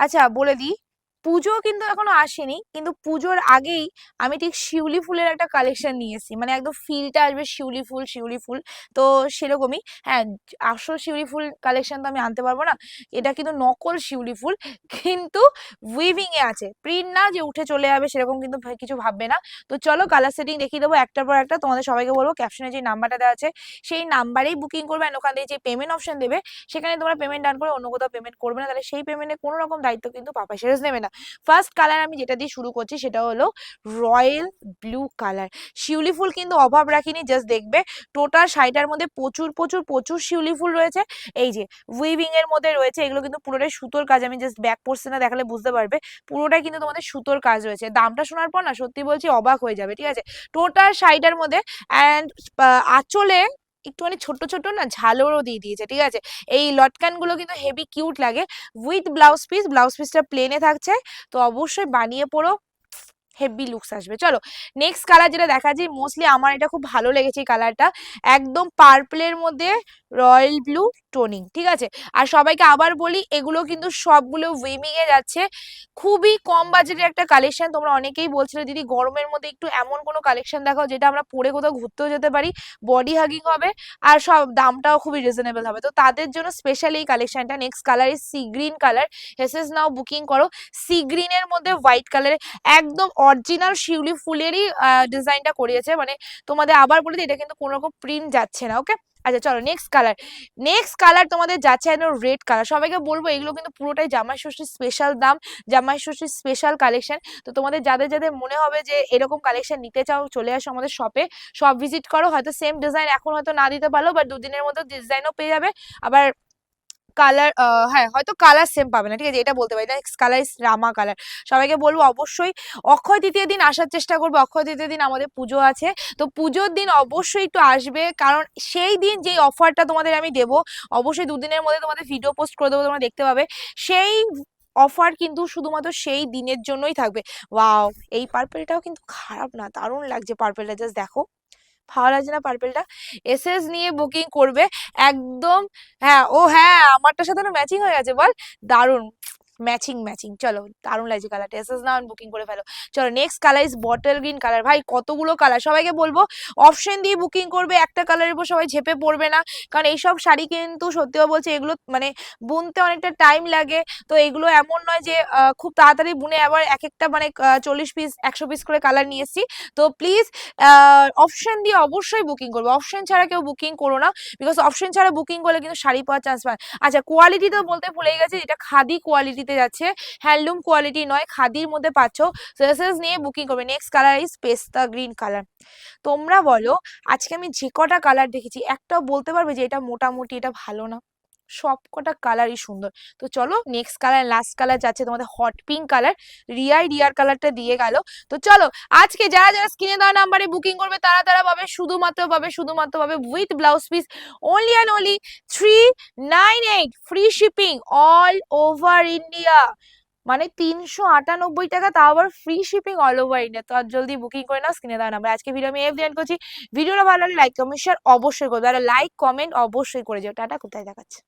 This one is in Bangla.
আচ্ছা বলে দিই। পুজো কিন্তু এখনও আসেনি। কিন্তু পুজোর আগেই আমি ঠিক শিউলি ফুলের একটা কালেকশন নিয়ে এসেছি মানে একদম ফিলটা আসবে শিউলি ফুল শিউলি ফুল। তো সেরকমই হ্যাঁ আসল শিউলি ফুল কালেকশন তো আমি আনতে পারব না। এটা কিন্তু নকল শিউলি ফুল, কিন্তু উইভিং এ আছে। প্রিন্ট না যে উঠে চলে যাবে সেরকম কিন্তু কিছু ভাববে না। তো চলো কালার সেটিং দেখিয়ে দেবো একটার পর একটা। তোমাদের সবাইকে বলব ক্যাপশনে যে নাম্বারটা দেওয়া আছে, সেই নাম্বারেই বুকিং করবে and ওখান থেকে যে পেমেন্ট অপশন দেবে, সেখানে তোমরা পেমেন্ট ডান করে অন্য কোথাও পেমেন্ট করবে না। তাহলে সেই পেমেন্টে কোনো রকম দায়িত্ব কিন্তু পাপা সেরেস নেবে না। ফার্স্ট কালার আমি যেটা দিয়ে শুরু করছি সেটা হলো রয়্যাল ব্লু কালার শিউলি ফুল কিন্তু অভাব রাখিনি জাস্ট দেখবে টোটাল শাড়িটার মধ্যে প্রচুর প্রচুর প্রচুর শিউলি ফুল রয়েছে। এই যে উইভিং এর মধ্যে রয়েছে, এগুলো কিন্তু পুরোটাই সুতোর কাজ, আমি জাস্ট ব্যাক পড়ছে না দেখালে বুঝতে পারবে। পুরোটাই কিন্তু তোমাদের সুতোর কাজ রয়েছে। দামটা শোনার পর না সত্যি বলছি অবাক হয়ে যাবে, ঠিক আছে? টোটাল শাড়িটার মধ্যে অ্যান্ড আঁচলে একটুখানি ছোট ছোট না ঝালরও দিয়ে দিয়েছে, ঠিক আছে? এই লটকানগুলো কিন্তু হেভি কিউট লাগে। উইথ ব্লাউজ পিস, ব্লাউজ পিসটা প্লেনে থাকছে। তো অবশ্যই বানিয়ে পড়ো হেভি লুকস আসবে। চলো নেক্সট কালার যেটা দেখা যায় মোস্টলি আমার এটা খুব ভালো লেগেছে এই কালারটা একদম পার্পলের মধ্যে রয়্যাল ব্লু টোনিং, ঠিক আছে? আর সবাইকে আবার বলি, এগুলো কিন্তু সবগুলো উইমিং এ যাচ্ছে। খুবই কম বাজেটের একটা কালেকশন তোমরা অনেকেই বলছিলে, দিদি, গরমের মধ্যে একটু এমন কোনো কালেকশন দেখাও যেটা আমরা পরে কোথাও ঘুরতেও যেতে পারি বডি হাগিং হবে, আর সব দামটাও খুবই রিজনেবল হবে। তো তাদের জন্য স্পেশাল এই কালেকশনটা next colour is sea green colour হেসেস now booking করো। সি গ্রিনের মধ্যে হোয়াইট কালারের একদম অরিজিনাল শিউলি ফুলেরই ডিজাইনটা করিয়েছে। মানে তোমাদের আবার বলে, এটা কিন্তু কোনো রকম প্রিন্ট যাচ্ছে না ওকে আচ্ছা চলো নেক্সট কালার নেক্সট কালার তোমাদের যাচ্ছে একদম রেড কালার সবাইকে বলব, এগুলো কিন্তু পুরোটাই জামাই ষষ্ঠীর স্পেশাল দাম, জামাই ষষ্ঠীর স্পেশাল কালেকশন তো তোমাদের যাদের যাদের মনে হবে যে এরকম কালেকশন নিতে চাও, চলে আসো আমাদের শপে সব ভিজিট করো, হয়তো সেম ডিজাইন এখন হয়তো না দিতে পারো বা দুদিনের মধ্যে ডিজাইনও পেয়ে যাবে। আবার কালার হ্যাঁ হয়তো কালার সেম পাবে না, ঠিক আছে? এটা বলতে পারি। Next colour is Rama colour সবাইকে বলব অবশ্যই অক্ষয় তৃতীয় দিন আসার চেষ্টা করব। অক্ষয় তৃতীয় দিন আমাদের পুজো আছে। তো পুজোর দিন অবশ্যই একটু আসবে, কারণ সেই দিন যেই অফারটা তোমাদের আমি দেবো, অবশ্যই দুদিনের মধ্যে তোমাদের ভিডিও পোস্ট করে দেবো, তোমরা দেখতে পাবে। সেই অফার কিন্তু শুধুমাত্র সেই দিনের জন্যই থাকবে। ওয়াও এই পার্পেলটাও কিন্তু খারাপ না, দারুণ লাগছে পার্পেলটা জাস্ট দেখো। ভালো লাগছে না পার্পেলটা এসএস নিয়ে বুকিং করবে, একদম হ্যাঁ ও হ্যাঁ আমারটার সাথে ম্যাচিং হয়ে গেছে, বল, দারুণ। ম্যাচিং ম্যাচিং চলো, দারুণ লাগছে কালারটা এসএস নাও বুকিং করে ফেলো। চলো next colour is bottle green colour ভাই, কতগুলো কালার সবাইকে বলব অপশন দিয়ে বুকিং করবে, একটা কালারের উপর সবাই ঝেপে পড়বে না। কারণ এইসব শাড়ি কিন্তু সত্যিও বলছে এগুলো মানে বুনতে অনেকটা টাইম লাগে। তো এগুলো এমন নয় যে খুব তাড়াতাড়ি বুনে আবার এক একটা মানে চল্লিশ পিস একশো পিস করে কালার নিয়ে এসেছি। তো প্লিজ অপশন দিয়ে অবশ্যই বুকিং করব। অপশন ছাড়া কেউ বুকিং করো না। বিকজ অপশন ছাড়া বুকিং করলে কিন্তু শাড়ি পাওয়ার চান্স পায়। আচ্ছা কোয়ালিটি তো বলতে ভুলেই গেছে এটা খাদি কোয়ালিটিতে যাচ্ছে, হ্যান্ডলুম কোয়ালিটি নয়, খাদির মধ্যে পাচ্ছ ড্রেসেস নিয়ে বুকিং করবে। নেক্সট কালার ইজ পেস্তা গ্রিন কালার তোমরা বলো, আজকে আমি যে কটা কালার দেখেছি একটাও বলতে পারবে যে এটা মোটামুটি এটা ভালো না? সব কটা কালারই সুন্দর। তো চলো নেক্সট কালার লাস্ট কালার যাচ্ছে তোমাদের হট পিঙ্ক কালার রিয়াই রিয়ার কালারটা দিয়ে গেল। তো চলো আজকে যারা যারা স্ক্রিনে দেওয়া নাম্বারে বুকিং করবে, তারা তারা পাবে, শুধুমাত্র পাবে শুধুমাত্র পাবে with blouse piece only and only three nine eight free shipping all over India মানে তিনশো আটানব্বই টাকা, তাও আবার free shipping all over India তো আর জলদি বুকিং করে নাও স্ক্রিনে দেওয়া নাম্বার আজকে ভিডিও আমি এফ করছি। ভিডিওটা ভালো লাগলে লাইক কমেন্ট শেয়ার অবশ্যই করবে। আর লাইক কমেন্ট অবশ্যই করে যাও। টাটা, কোথায় দেখাচ্ছে?